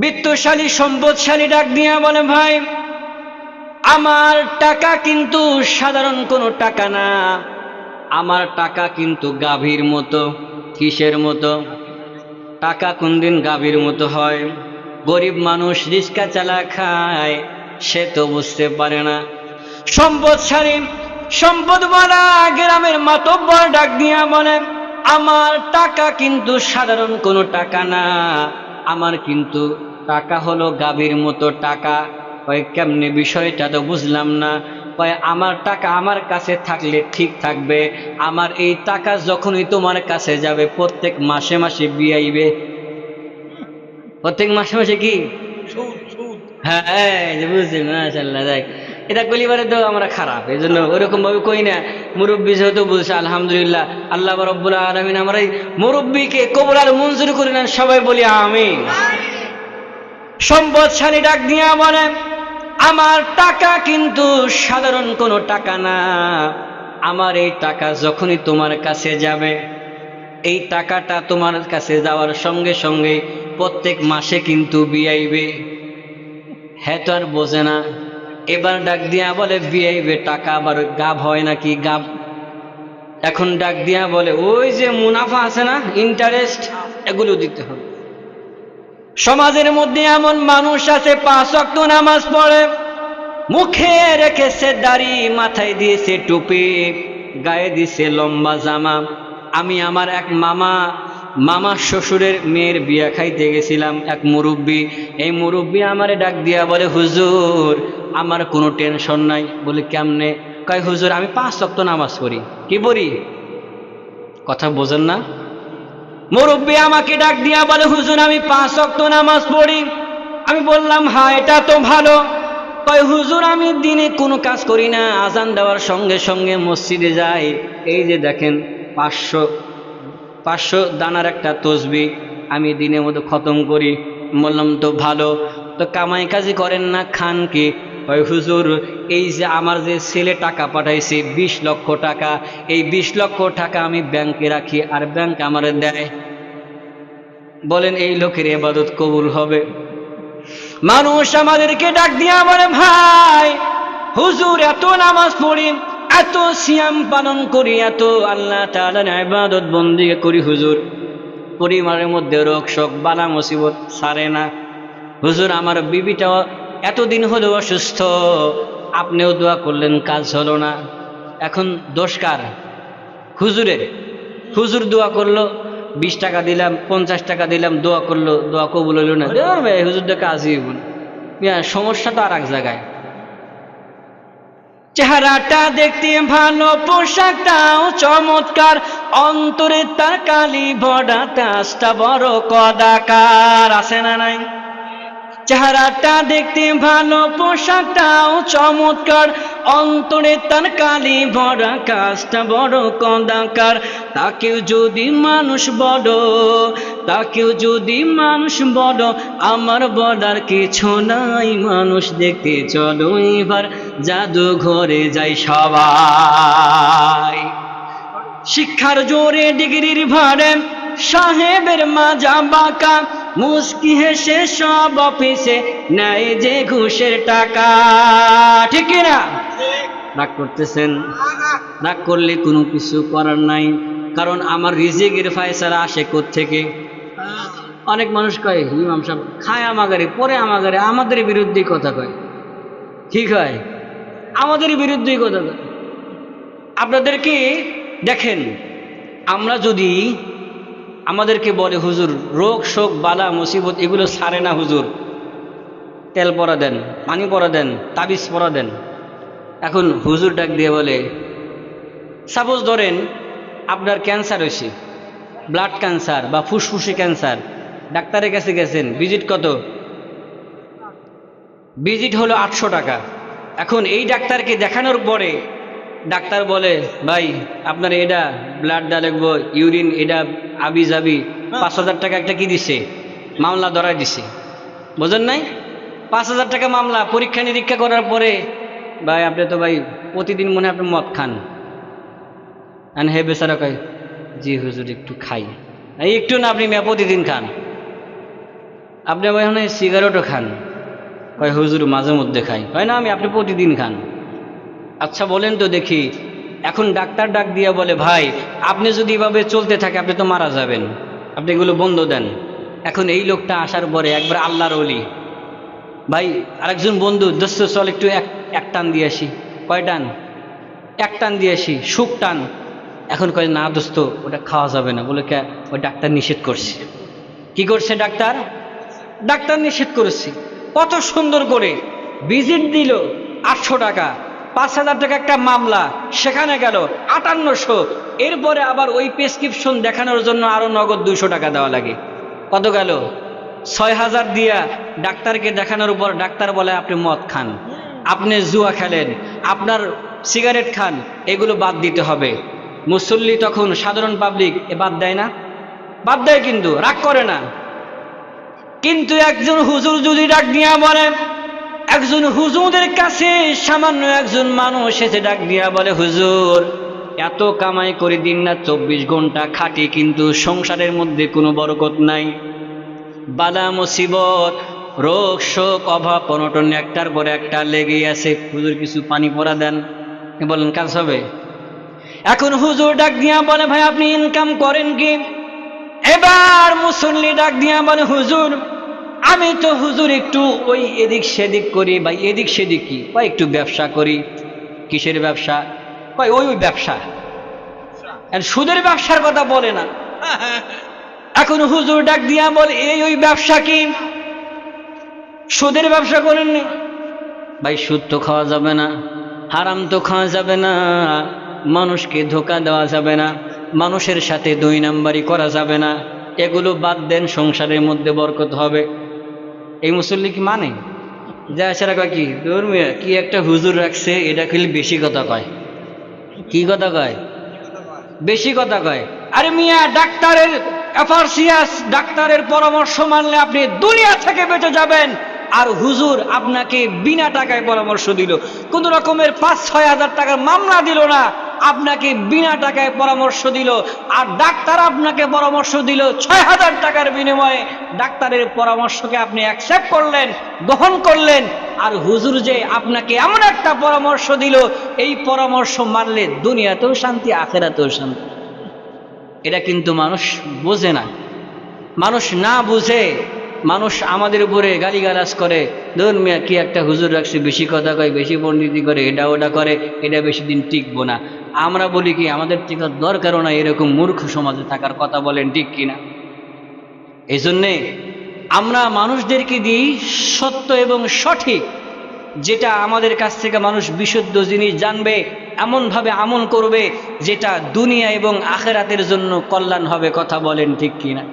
বিত্তশালী, সম্পদশালী ডাক দিয়া বলে, ভাই, আমার টাকা কিন্তু সাধারণ কোনো টাকা না। আমার টাকা কিন্তু গাভীর মতো, কিসের মতো? টাকা কোনদিন গাভীর মতো হয়? গরিব মানুষ রিক্সা চালা খায়, সে তো বুঝতে পারে না। সম্পদশালী সম্পদ বলা গ্রামের মাতব্বর ডাক দিয়া বলে, আমার টাকা কিন্তু সাধারণ কোনো টাকা না। আমার কিন্তু টাকা হলো গাভীর মতো টাকা। কয় কেমনে বিষয়টা তো বুঝলাম না। কয় আমার টাকা আমার কাছে থাকলে ঠিক থাকবে। আমার এই টাকা যখনই তোমার কাছে যাবে প্রত্যেক মাসে মাসে বিয়াইবে। প্রত্যেক মাসে মাসে কি? হ্যাঁ বুঝছি মাশাল্লাহ দেখ। এটা কলিবারে তো আমরা খারাপ এই জন্য ওরকম ভাবে কই না, মুরব্বী যেহেতু বলছে, আলহামদুলিল্লাহ, আল্লাহ রব্বুল আলমিন আমরা এই মুরব্বীকে কবুল আর মঞ্জুর করে নেন, সবাই বলি আমিন। সম্পদশালী ডাক দিয়া বলে আমার টাকা কিন্তু সাধারণ কোনো টাকা না। আমার এই টাকা যখনই তোমার কাছে যাবে, এই টাকাটা তোমার কাছে যাওয়ার সঙ্গে সঙ্গে প্রত্যেক মাসে কিন্তু বিয়াইবে হ্যাঁ তো আর বোঝে না। এবার ডাক দিয়া বলে বিয়াইবে টাকা আবার গাব হয় নাকি? গাব। এখন ডাক দিয়া বলে, ওই যে মুনাফা আছে না ইন্টারেস্ট এগুলো দিতে হবে। সমাজের মধ্যে এমন মানুষ আছে, পাঁচ অক্ট নামাজ পড়ে, মুখে রেখেছে দাড়ি, মাথায় দিয়েছে টুপি, গায়ে দিয়েছে লম্বা জামা। আমি আমার এক মামা মামা শ্বশুরের মেয়ের বিয়া খাইতে গেছিলাম, এক মুরব্বী। এই মুরব্বী আমারে ডাক দিয়া বলে, হুজুর আমার কোনো টেনশন নাই। বলে, কেমনে? কয়, হুজুর, আমি পাঁচ অক্ট নামাজ পড়ি। কি পড়ি? কথা বোঝেন না। মুরব্বী আমাকে ডাক দিয়া বলে, হুজুর, আমি পাঁচ অক্ট নামাজ পড়ি। আমি বললাম হ্যাঁ এটা তো ভালো। কয়, হুজুর, আমি দিনে কোনো কাজ করি না। আজান দেওয়ার সঙ্গে সঙ্গে মসজিদে যাই। এই যে দেখেন, পাঁচশো পাঁচশো দানার একটা তসবি আমি দিনের মতো খতম করি। বললাম, তো ভালো। তো কামাই কাজি করেন না, খান কি? হুজুর, এই যে আমার যে ছেলে টাকা পাঠাইছে বিশ লক্ষ টাকা, এই বিশ লক্ষ টাকা আমি ব্যাংকে রাখি, আর ব্যাংক আমার দেয়। বলেন, এই লোকের এবাদত কবুল হবে। মানুষ আমাদেরকে ডাক দিয়া বলে, ভাই, হুজুর, এত নামাজ পড়ি, এত সিয়াম পালন করি, এত আল্লাহ ইবাদত বন্দি করি, হুজুর। পরিবারের মধ্যে রোগ শোক বালা মুসিবত সারে না। হুজুর, আমার বিবিটাও এতদিন হলো অসুস্থ আপনিও দোয়া করলেন কাজ হলো না। এখন দোষকার হুজুরের। হুজুর দোয়া করল বিশ টাকা দিলাম পঞ্চাশ টাকা দিলাম দোয়া করল দোয়া কবুল হইল না। হইব না। মিয়া, সমস্যা তো আর এক জায়গায়। চেহারাটা দেখতে ভালো পোশাকটাও চমৎকার অন্তরে তার কালি ভরা কাজটা বড় কদাকার। আছে না নাই? চেহারাটা দেখতে ভালো, পোশাকটাও চমৎকার। অন্তরে তার কালি ভরা, কাজটা বড় কদাকার। তাকেও যদি মানুষ বড় তাকেও যদি মানুষ বড় আমার বলার কিছু নাই, মানুষ দেখতে চলো এবার। জাদু ঘরে যাই সবাই। শিক্ষার জোরে ডিগ্রির ভারে, সাহেবের মাজা বাঁকা। মুস্কি হেসে সব অফিসে নেয় যে ঘুষের টাকা। ঠিক না? রাগ করতেছেন? রাগ করলে কোনো কিছু করার নাই। কারণ আমার রিজিকের ফায়সারা আসে থেকে অনেক মানুষ কয়, ইমাম সাহেব, খায় আমাগারে, পরে আমাগারে, আমাদের বিরুদ্ধেই কথা কয়। ঠিক হয়? আমাদের বিরুদ্ধেই কথা কয়। আপনাদেরকে দেখেন, আমরা যদি আমাদেরকে বলে, হুজুর, রোগ, শোক, বালা, মুসিবত, এগুলো সারে না, হুজুর। তেল পরা দেন, পানি পরা দেন, তাবিজ পরা দেন। এখন হুজুর ডাক দিয়ে বলে, সাপোজ ধরেন আপনার ক্যান্সার হয়েছে, ব্লাড ক্যান্সার বা ফুসফুসে ক্যান্সার, ডাক্তারের কাছে গেছেন, ভিজিট কত? ভিজিট হলো আটশো টাকা। এখন এই ডাক্তারকে দেখানোর পরে ডাক্তার বলে ভাই আপনার এটা ব্লাড দা লাগবো ইউরিন এটা আবি যাবি পাঁচ হাজার টাকা একটা কি দিছে? মামলা ধরাই দিছে। বোঝেন নাই? পাঁচ হাজার টাকা মামলা পরীক্ষা নিরীক্ষা করার পরে ভাই আপনি তো ভাই প্রতিদিন মনে হয় আপনি মদ খান। আন হে বেচারা কয় জি হুজুর একটু খাই। এই একটু না আপনি মেয়া প্রতিদিন খান। আপনি এখানে সিগারেটও খান। হয় হুজুর মাঝে মধ্যে খাই। হয় না আমি আপনি প্রতিদিন খান। আচ্ছা বলেন তো দেখি। এখন ডাক্তার ডাক দিয়ে বলে, ভাই, আপনি যদি এভাবে চলতে থাকে, আপনি তো মারা যাবেন। আপনি এগুলো বন্ধ দেন। এখন এই লোকটা আসার পরে একবার আল্লাহর অলি ভাই, আরেকজন বন্ধু, দোস্ত, চল একটু এক এক টান দিয়ে আসি। কয় টান? এক টান দিয়ে আসি, সুখ টান। এখন কয়, না দোস্ত, ওটা খাওয়া যাবে না। বলে, কে, ওই ডাক্তার নিষেধ করছে। কি করছে ডাক্তার? ডাক্তার নিষেধ করেছে। কত সুন্দর করে ভিজিট দিল আটশো টাকা। পাঁচ হাজার টাকা একটা মামলা, সেখানে গেল আটান্নশো। এরপরে আবার ওই প্রেসক্রিপশন দেখানোর জন্য আরও নগদ দুইশো টাকা দেওয়া লাগে। কত গেল? ছয় হাজার দিয়া ডাক্তারকে দেখানোর উপর ডাক্তার বলে, আপনি মদ খান, আপনি জুয়া খেলেন, আপনার সিগারেট খান, এগুলো বাদ দিতে হবে। মুসল্লি তখন সাধারণ পাবলিক এ বাদ দেয় না। বাদ দেয় কিন্তু, রাগ করে না। কিন্তু একজন হুজুর যদি ডাক দিয়া বলে একজন হুজুরদের কাছে সামান্য একজন মানুষ এসে ডাক দিয়া বলে, হুজুর, এত কামাই করে দিন না, চব্বিশ ঘণ্টা খাটি, কিন্তু সংসারের মধ্যে কোনো বরকত নাই। বালা মুসিবত, রোগ, শোক, অভাব, অনটন, একটার পর একটা লেগেই আছে। হুজুর, কিছু পানি পরা দেন। বলেন, কাজ হবে? এখন হুজুর ডাক দিয়া বলে, ভাই, আপনি ইনকাম করেন কি? এবার মুসল্লি ডাক দিয়া বলে, হুজুর আমি তো হুজুর একটু ওই এদিক সেদিক করি বা এদিক সেদিক কি? বা একটু ব্যবসা করি। কিসের ব্যবসা? কয় ওই ওই ব্যবসা। সুদের ব্যবসার কথা বলে না। এখন হুজুর ডাক দিয়া বলে, এই ওই ব্যবসা কি? সুদের ব্যবসা করেননি ভাই, সুদ তো খাওয়া যাবে না, হারাম তো খাওয়া যাবে না, মানুষকে ধোকা দেওয়া যাবে না, মানুষের সাথে দুই নাম্বারি করা যাবে না। এগুলো বাদ দেন, সংসারের মধ্যে বরকত হবে। এই মুসল্লি কি মানে? যা সেরা কয় কি ধর্মীয় কি একটা হুজুর রাখছে, এটা খেলে বেশি কথা কয়। কি কথা কয়? বেশি কথা কয়। আরে মিয়া, ডাক্তারের এফারসিয়াস ডাক্তারের পরামর্শ মানলে আপনি দুনিয়া থেকে বেঁচে যাবেন। আর হুজুর আপনাকে বিনা টাকায় পরামর্শ দিল। কোন রকমের পাঁচ ছয় হাজার টাকার মামলা দিল না। আপনাকে বিনা টাকায় পরামর্শ দিল, আর ডাক্তার আপনাকে পরামর্শ দিল ছয় হাজার টাকার বিনিময়ে। ডাক্তারের পরামর্শকে আপনি অ্যাকসেপ্ট করলেন, গ্রহণ করলেন, আর হুজুর যে আপনাকে এমন একটা পরামর্শ দিল, এই পরামর্শ মানলে দুনিয়াতেও শান্তি, আখেরাতেও শান্তি। এটা কিন্তু মানুষ বোঝে না। মানুষ না বুঝে মানুষ আমাদের উপরে গালিগালাজ করে। ধরুন কি একটা হুজুর রাখছে, বেশি কথা কয়, বেশি পণ্ডিতি করে, এটা ওটা করে, এটা বেশি দিন টিকবো না। আমরা বলি কি, আমাদের টিকার দরকারও না এরকম মূর্খ সমাজে থাকার কথা বলেন, ঠিক কিনা এই জন্যে আমরা মানুষদেরকে দিই সত্য এবং সঠিক, যেটা আমাদের কাছ থেকে মানুষ বিশুদ্ধ জিনিস জানবে, এমনভাবে আমল করবে, যেটা দুনিয়া এবং আখেরাতের জন্য কল্যাণ হবে, কথা বলেন, ঠিক কিনা